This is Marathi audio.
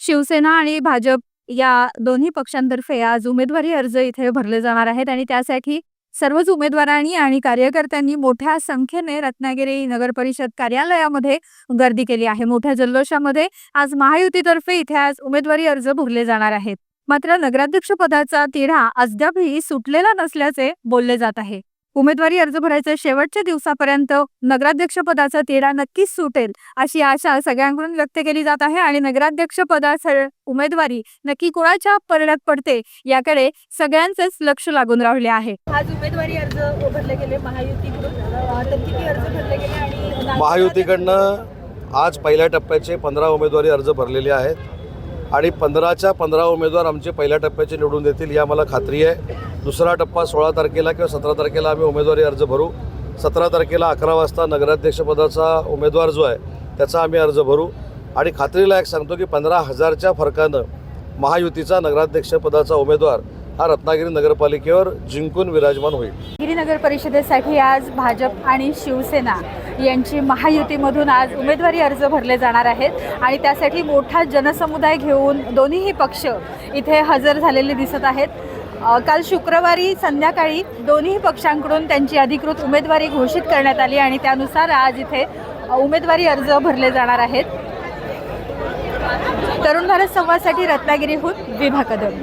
शिवसेना आणि भाजप या दोन्ही पक्षांतर्फे आज उमेदवारी अर्ज इथे भरले जाणार आहेत आणि त्यासाठी सर्वच उमेदवारांनी आणि कार्यकर्त्यांनी मोठ्या संख्येने रत्नागिरी नगर परिषद कार्यालयामध्ये गर्दी केली आहे. मोठ्या जल्लोषामध्ये आज महायुतीतर्फे इथे आज उमेदवारी अर्ज भरले जाणार आहेत. मात्र नगराध्यक्ष पदाचा तिढा अद्यापही सुटलेला नसल्याचे बोलले जात आहे. उमेदवारी अर्ज भरायच्या शेवटच्या दिवसापर्यंत नगराध्यक्ष पदाचा तिढा नक्कीच सुटेल अशी आशा सगळ्यांकडून व्यक्त केली जात आहे आणि नगराध्यक्ष पदाचा उमेदवारी नक्की कोणाच्या परड्यात पडते याकडे सगळ्यांचेच लक्ष लागून राहिले आहे. आज उमेदवारी अर्ज भरले गेले महायुतीकडून. तर किती अर्ज भरले गेले आणि महायुतीकडनं आज पहिल्या टप्प्याचे पंधरा उमेदवारी अर्ज भरलेले आहेत. आणि पंधराच्या पंधरा उमेदवार आमचे पहिल्या टप्प्याचे निवडून देतील या मला खात्री आहे. दुसरा टप्पा सोळा तारखेला किंवा सतरा तारखेला आम्ही उमेदवारी अर्ज भरू. सतरा तारखेला अकरा वाजता नगराध्यक्षपदाचा उमेदवार जो आहे त्याचा आम्ही अर्ज भरू. आणि खात्रीला एक सांगतो की पंधरा हजारच्या फरकानं महायुतीचा नगराध्यक्षपदाचा उमेदवार हा रत्नागिरी नगरपालिकेवर जिंकून विराजमान होईल. गिरी नगर परिषदेसाठी आज भाजप आणि शिवसेना यांची महायुतीमधून आज उमेदवारी अर्ज भरले जाणार आहेत. आणि त्यासाठी मोठा जनसमुदाय घेऊन दोन्हीही पक्ष इथे हजर झालेले दिसत आहेत. काल शुक्रवारी संध्याकाळी दोन्ही पक्षांकडून त्यांची अधिकृत उमेदवारी घोषित करण्यात आली आणि त्यानुसार आज इथे उमेदवारी अर्ज भरले जाणार आहेत. तरुण भारत संवादसाठी रत्नागिरीहून विभा कदम.